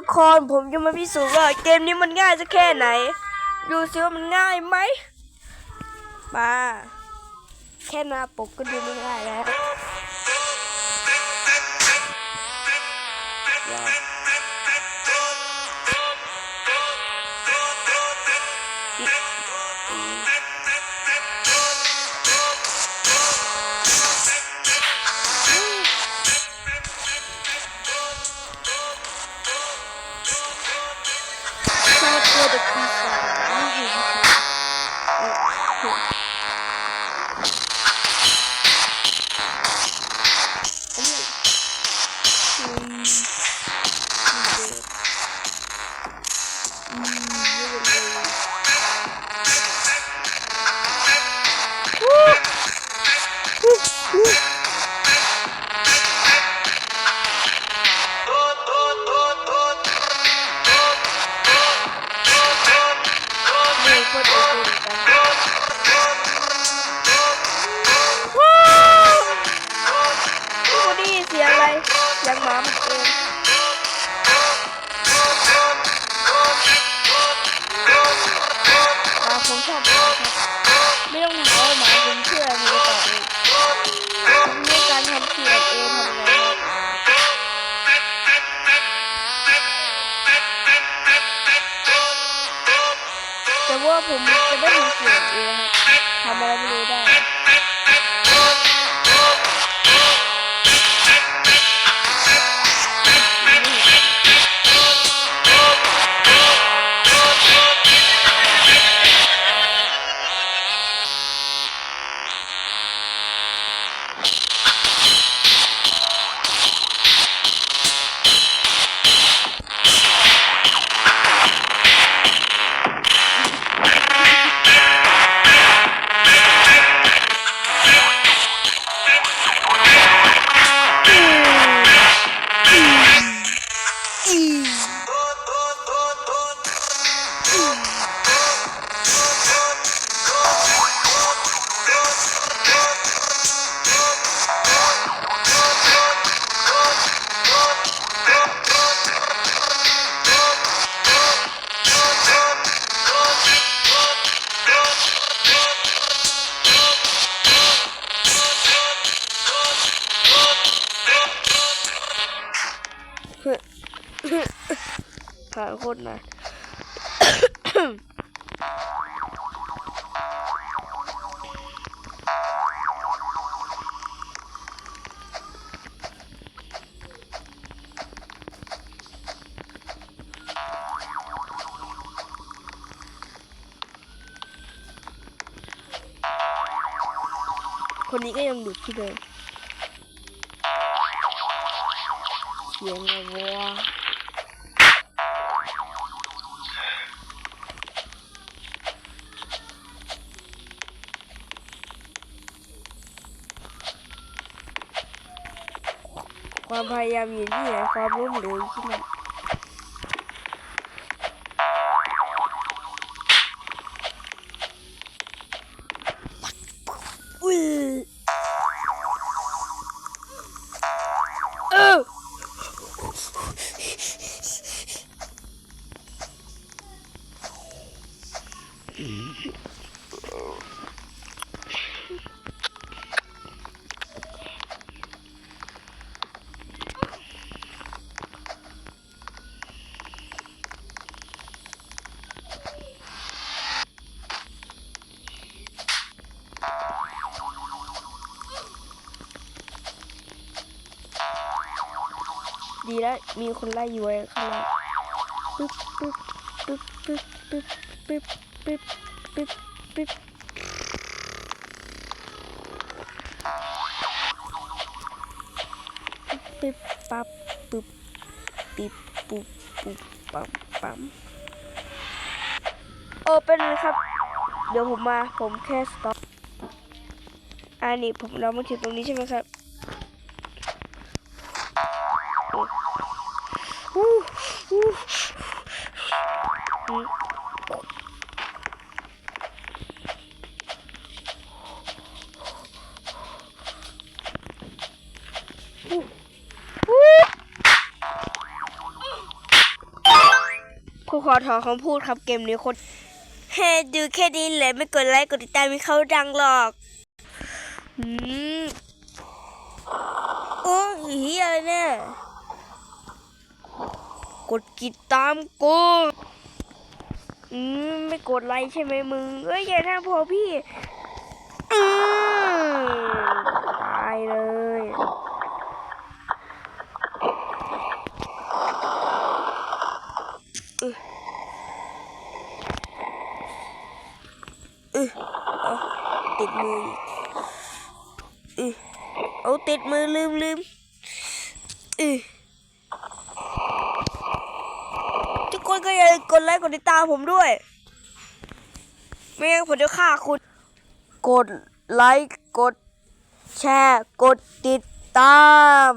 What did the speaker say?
ทุกคนผมจะมาพิสูจน์ว่าเกมนี้มันง่ายจะแค่ไหน ดูสิว่ามันง่ายไหมมาแค่หน้าปกก็ดูไม่ง่ายแล้ว Yeah. ผมชอบมาครับไม่ต้องหาว่าหมาผมเชื่อในต่อเองมีการทำเกียงเองทำอะไรแต่ว่าผมจะไม่ทำเกียงเองครับทำอะไรไม่รู้ได้ ผ่นโคนานคนนี้ก็ยังดุที่เดิมเสียงอะไรวะ Mama, 费，花不免费 ดีแล้วมีคนไล่อยู่ไว้ข้างหล่างปึ๊บปึ๊บปึ๊บปึ๊บปึ๊บปึ๊บปึ๊บปึ๊บปึ๊บปึ๊บปั๊บปึ๊บปิ๊บปุ๊บปุ๊บปั๊มปั๊มโอเป็นไรครับ เดี๋ยวผมมาผมแค่สต็อปอันนี้ผมเรามาถึงตรงนี้ใช่ไหมครับ อู้อู้อืมอู้อู้ ผมขอถอนคำพูดครับเกมนี้คนแค่ดูแค่นี้แหละไม่กดไลค์กดติดตามไม่เขาดังหรอกอืมโอ้ยเฮียเนี่ยกดติดตามกูอืมไม่กดไลค์ใช่ไหมมึงเอ้ยอย่าทำพอพี่อืมตายเลยอึ อเอาติดมืออีกอึเอาติดมือลืมลืมอึทุกคนก็อย่าลืมกดไลค์กดติดตามผมด้วย ไม่งั้นผมจะฆ่าคุณ กดไลค์ กดแชร์ กดติดตาม